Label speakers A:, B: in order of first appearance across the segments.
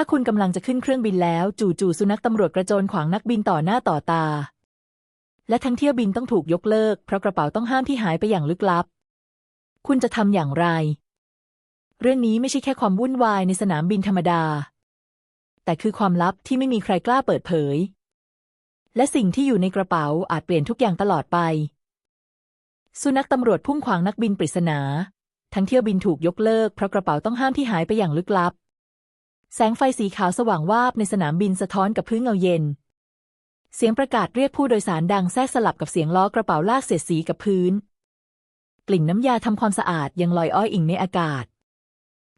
A: ถ้าคุณกำลังจะขึ้นเครื่องบินแล้ว จู่ๆสุนัขตำรวจกระโจนขวางนักบินต่อหน้าต่อตา และทั้งเที่ยวบินต้องถูกยกเลิก เพราะกระเป๋าต้องห้ามที่หายไปอย่างลึกลับ คุณจะทำอย่างไร เรื่องนี้ไม่ใช่แค่ความวุ่นวายในสนามบินธรรมดา แต่คือความลับที่ไม่มีใครกล้าเปิดเผย และสิ่งที่อยู่ในกระเป๋าอาจเปลี่ยนทุกอย่างตลอดไป สุนัขตำรวจพุ่งขวางนักบินปริศนา ทั้งเที่ยวบินถูกยกเลิกเพราะกระเป๋าต้องห้ามที่หายไปอย่างลึกลับ แสงไฟสีขาวสว่างวาบในสนามบินสะท้อนกับพื้นเงาเย็น เสียงประกาศเรียกผู้โดยสารดังแทรกสลับกับเสียงล้อกระเป๋าลากเศษสีกับพื้น กลิ่นน้ำยาทำความสะอาดยังลอยอ้อยอิงในอากาศ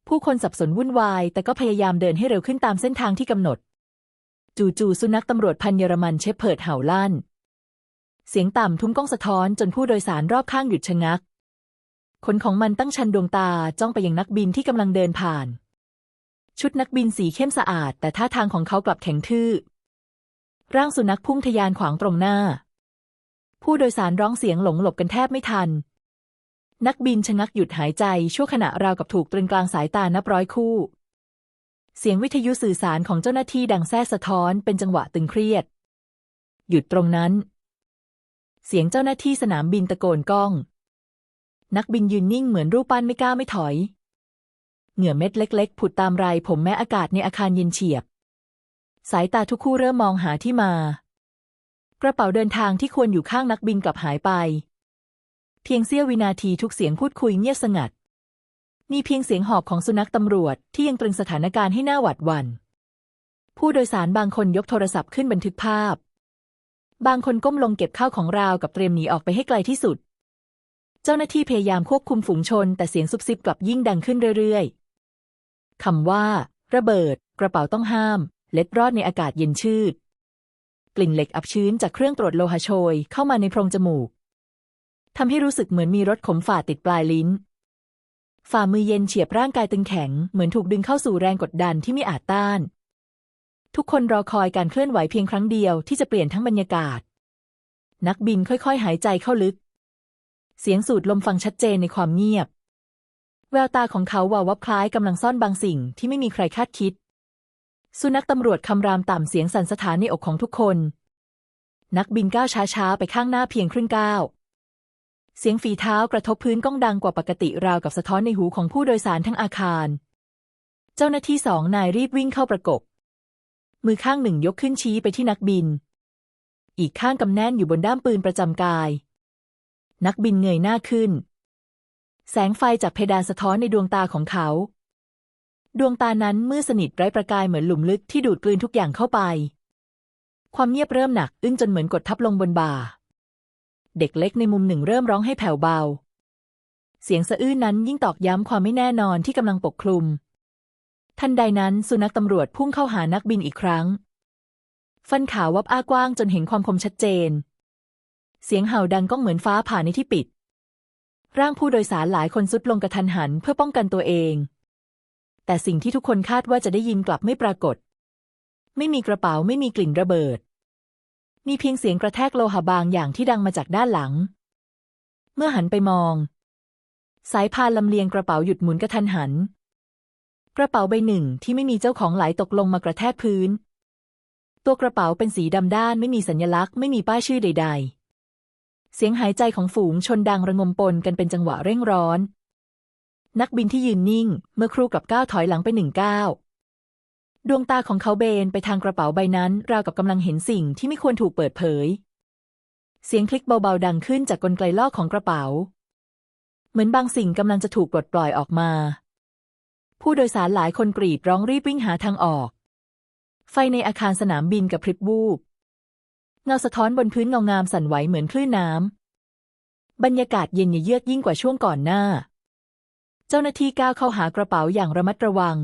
A: ผู้คนสับสนวุ่นวาย แต่ก็พยายามเดินให้เร็วขึ้นตามเส้นทางที่กำหนด จู่ๆสุนัขตำรวจพันเยอรมันเชฟเพิร์ดเห่าลั่น เสียงต่ำทุ้มก้องสะท้อนจนผู้โดยสารรอบข้างหยุดชะงักขนของมันตั้งชันดวงตาจ้องไปยังนักบินที่กำลังเดินผ่าน ชุดนักบินสีเข้มสะอาด แต่ท่าทางของเขากลับแข็งทื่อ ร่างสุนัขพุ่งทะยานขวางตรงหน้า ผู้โดยสารร้องเสียงหลงหลบกันแทบไม่ทัน นักบินชะงักหยุดหายใจ ชั่วขณะราวกับถูกตรึงกลางสายตานับร้อยคู่ เสียงวิทยุสื่อสารของเจ้าหน้าที่ดังแทรกสะท้อนเป็นจังหวะตึงเครียด หยุดตรงนั้น เสียงเจ้าหน้าที่สนามบินตะโกนก้อง นักบินยืนนิ่งเหมือนรูปปั้นไม่กล้าไม่ถอย เหงื่อเม็ดเล็กๆ ผุดตามไรผมแม้อากาศในอาคารเย็นเฉียบ สายตาทุกคู่เริ่มมองหาที่มา กระเป๋าเดินทางที่ควรอยู่ข้างนักบินกลับหายไป เพียงเสี้ยววินาทีทุกเสียงพูดคุยเงียบสงัด มีเพียงเสียงหอบของสุนัขตำรวจที่ยังตรึงสถานการณ์ให้หน่าหวาดหวัน่น ผู้โดยสารบางคนยกโทรศัพท์ขึ้นบันทึกภาพ บางคนก้มลงเก็บข้าวของราวกับเตรียมหนีออกไปให้ไกลที่สุดเจ้าหน้าที่พยายามควบคุมฝูงชน แต่เสียงซุบซิบกลับยิ่งดังขึ้นเรื่อยๆ คำว่า ระเบิด กระเป๋าต้องห้าม เล็ดรอดในอากาศเย็นชืด กลิ่นเหล็กอับชื้นจากเครื่องตรวจโลหะโชยเข้ามาในโพรงจมูกทำให้รู้สึกเหมือนมีรสขมฝาติดปลายลิ้น ฝ่ามือเย็นเฉียบร่างกายตึงแข็ง เหมือนถูกดึงเข้าสู่แรงกดดันที่ไม่อาจต้าน ทุกคนรอคอยการเคลื่อนไหวเพียงครั้งเดียวที่จะเปลี่ยนทั้งบรรยากาศ นักบินค่อยๆ หายใจเข้าลึก เสียงสูดลมฟังชัดเจนในความเงียบ แววตาของเขาวาววับคล้ายกำลังซ่อนบางสิ่งที่ไม่มีใครคาดคิด สุนัขตำรวจคำรามต่ำเสียงสั่นสะท้านในอกของทุกคน นักบินก้าวช้าๆ ไปข้างหน้าเพียงครึ่งก้าวเสียงฝีเท้ากระทบพื้นก้องดังกว่าปกติราวกับสะท้อนในหูของผู้โดยสารทั้งอาคาร เจ้าหน้าที่สองนายรีบวิ่งเข้าประกบ มือข้างหนึ่งยกขึ้นชี้ไปที่นักบิน อีกข้างกำแน่นอยู่บนด้ามปืนประจำกาย นักบินเงยหน้าขึ้น แสงไฟจากเพดานสะท้อนในดวงตาของเขา ดวงตานั้นมืดสนิทไร้ประกายเหมือนหลุมลึกที่ดูดกลืนทุกอย่างเข้าไป ความเงียบเริ่มหนัก อึ้งจนเหมือนกดทับลงบนบ่า เด็กเล็กในมุมหนึ่งเริ่มร้องให้แผ่วเบา เสียงสะอื้นนั้นยิ่งตอกย้ำความไม่แน่นอนที่กำลังปกคลุม ทันใดนั้นสุนัขตำรวจพุ่งเข้าหานักบินอีกครั้ง ฟันขาววับอ้ากว้างจนเห็นความคมชัดเจน เสียงเห่าดังก้องเหมือนฟ้าผ่าในที่ปิด ร่างผู้โดยสารหลายคนสุดลงกระทันหันเพื่อป้องกันตัวเอง แต่สิ่งที่ทุกคนคาดว่าจะได้ยินกลับไม่ปรากฏ ไม่มีกระเป๋าไม่มีกลิ่นระเบิด มีเพียงเสียงกระแทกโลหะบางอย่างที่ดังมาจากด้านหลัง เมื่อหันไปมอง สายพานลำเลียงกระเป๋าหยุดหมุนกระทันหัน กระเป๋าใบหนึ่งที่ไม่มีเจ้าของไหลตกลงมากระแทกพื้น ตัวกระเป๋าเป็นสีดำด้านไม่มีสัญลักษณ์ไม่มีป้ายชื่อใด ๆ เสียงหายใจของฝูงชนดังระงมปนกันเป็นจังหวะเร่งร้อน นักบินที่ยืนนิ่ง เมื่อครู่กับก้าวถอยหลังไปหนึ่งก้าวดวงตาของเขาเบนไปทางกระเป๋าใบนั้น ราวกับกำลังเห็นสิ่งที่ไม่ควรถูกเปิดเผย เสียงคลิกเบาๆดังขึ้นจากกลไกลอกของกระเป๋า เหมือนบางสิ่งกำลังจะถูกปลดปล่อยออกมา ผู้โดยสารหลายคนกรีดร้องรีบวิ่งหาทางออก ไฟในอาคารสนามบินกับพริบวูบ เงาสะท้อนบนพื้นเงางามสั่นไหวเหมือนคลื่นน้ำ บรรยากาศเย็นเยือกยิ่งกว่าช่วงก่อนหน้า เจ้าหน้าที่ก้าวเข้าหากระเป๋าอย่างระมัดระวัง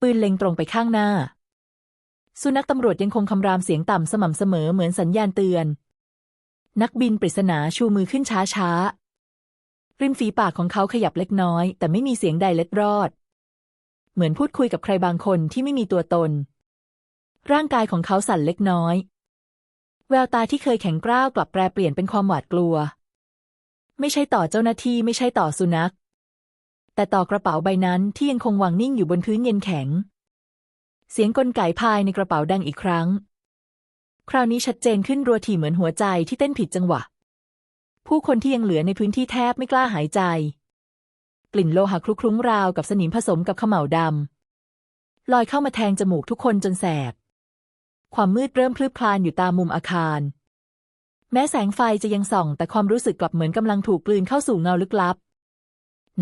A: ปืนเล็งตรงไปข้างหน้า สุนัขตำรวจยังคงคำรามเสียงต่ำสม่ำเสมอเหมือนสัญญาณเตือน นักบินปริศนาชูมือขึ้นช้าช้าริมฝีปากของเขาขยับเล็กน้อย แต่ไม่มีเสียงใดเล็ดรอด เหมือนพูดคุยกับใครบางคนที่ไม่มีตัวตนร่างกายของเขาสั่นเล็กน้อย แววตาที่เคยแข็งกร้าวกลับแปรเปลี่ยนเป็นความหวาดกลัว ไม่ใช่ต่อเจ้าหน้าที่ไม่ใช่ต่อสุนัข แต่ต่อกระเป๋าใบนั้นที่ยังคงวางนิ่งอยู่บนพื้นเย็นแข็ง เสียงกลไกภายในกระเป๋าดังอีกครั้ง คราวนี้ชัดเจนขึ้นรัวถี่เหมือนหัวใจที่เต้นผิดจังหวะ ผู้คนที่ยังเหลือในพื้นที่แทบไม่กล้าหายใจ กลิ่นโลหะคลุกคลุ้งราวกับสนิมผสมกับขม่าดำลอยเข้ามาแทงจมูกทุกคนจนแสบ ความมืดเริ่มพลืบพลานอยู่ตามมุมอาคาร แม้แสงไฟจะยังส่อง แต่ความรู้สึกกลับเหมือนกำลังถูกกลืนเข้าสู่เงาลึกลับ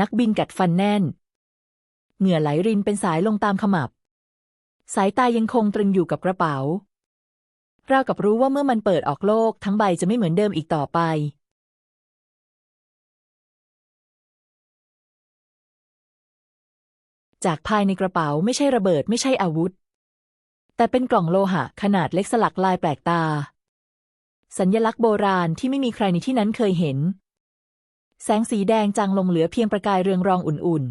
A: นักบินกัดฟันแน่น เหงื่อไหลรินเป็นสายลงตามขมับ สายตายังคงตรึงอยู่กับกระเป๋า เรากับรู้ว่าเมื่อมันเปิดออกโลกทั้งใบจะไม่เหมือนเดิมอีกต่อไปจากภายในกระเป๋าไม่ใช่ระเบิดไม่ใช่อาวุธ แต่เป็นกล่องโลหะขนาดเล็กสลักลายแปลกตา สัญญลักษณ์โบราณที่ไม่มีใครในที่นั้นเคยเห็น แสงสีแดงจางลงเหลือเพียงประกายเรืองรองอุ่น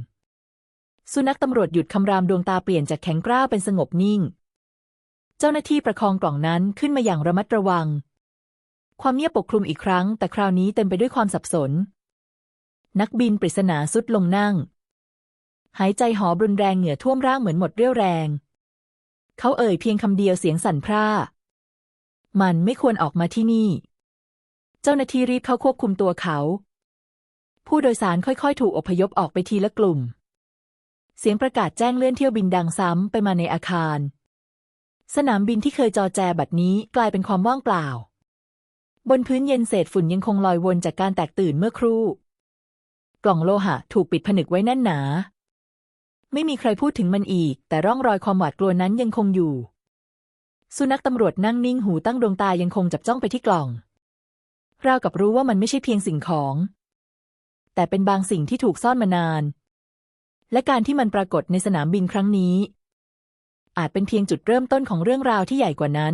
A: ๆ สุนัขตำรวจหยุดคำรามดวงตาเปลี่ยนจากแข็งกร้าวเป็นสงบนิ่ง เจ้าหน้าที่ประคองกล่องนั้นขึ้นมาอย่างระมัดระวัง ความเงียบปกคลุมอีกครั้ง แต่คราวนี้เต็มไปด้วยความสับสน นักบินปริศนาสุดลงนั่ง หายใจหอบรุนแรงเหงื่อท่วมร่างเหมือนหมดเรี่ยวแรง เขาเอ่ยเพียงคำเดียวเสียงสั่นพร่า มันไม่ควรออกมาที่นี่ เจ้าหน้าที่รีบเข้าควบคุมตัวเขา ผู้โดยสารค่อยๆ ถูกอพยพออกไปทีละกลุ่ม เสียงประกาศแจ้งเลื่อนเที่ยวบินดังซ้ำไปมาในอาคาร สนามบินที่เคยจอแจบัดนี้กลายเป็นความว่างเปล่า บนพื้นเย็นเศษฝุ่นยังคงลอยวนจากการแตกตื่นเมื่อครู่ กล่องโลหะถูกปิดผนึกไว้แน่นหนา ไม่มีใครพูดถึงมันอีก แต่ร่องรอยความหวาดกลัวนั้นยังคงอยู่ สุนัขตำรวจนั่งนิ่งหูตั้งดวงตายังคงจับจ้องไปที่กล่อง ราวกับรู้ว่ามันไม่ใช่เพียงสิ่งของ แต่เป็นบางสิ่งที่ถูกซ่อนมานาน และการที่มันปรากฏในสนามบินครั้งนี้ อาจเป็นเพียงจุดเริ่มต้นของเรื่องราวที่ใหญ่กว่านั้น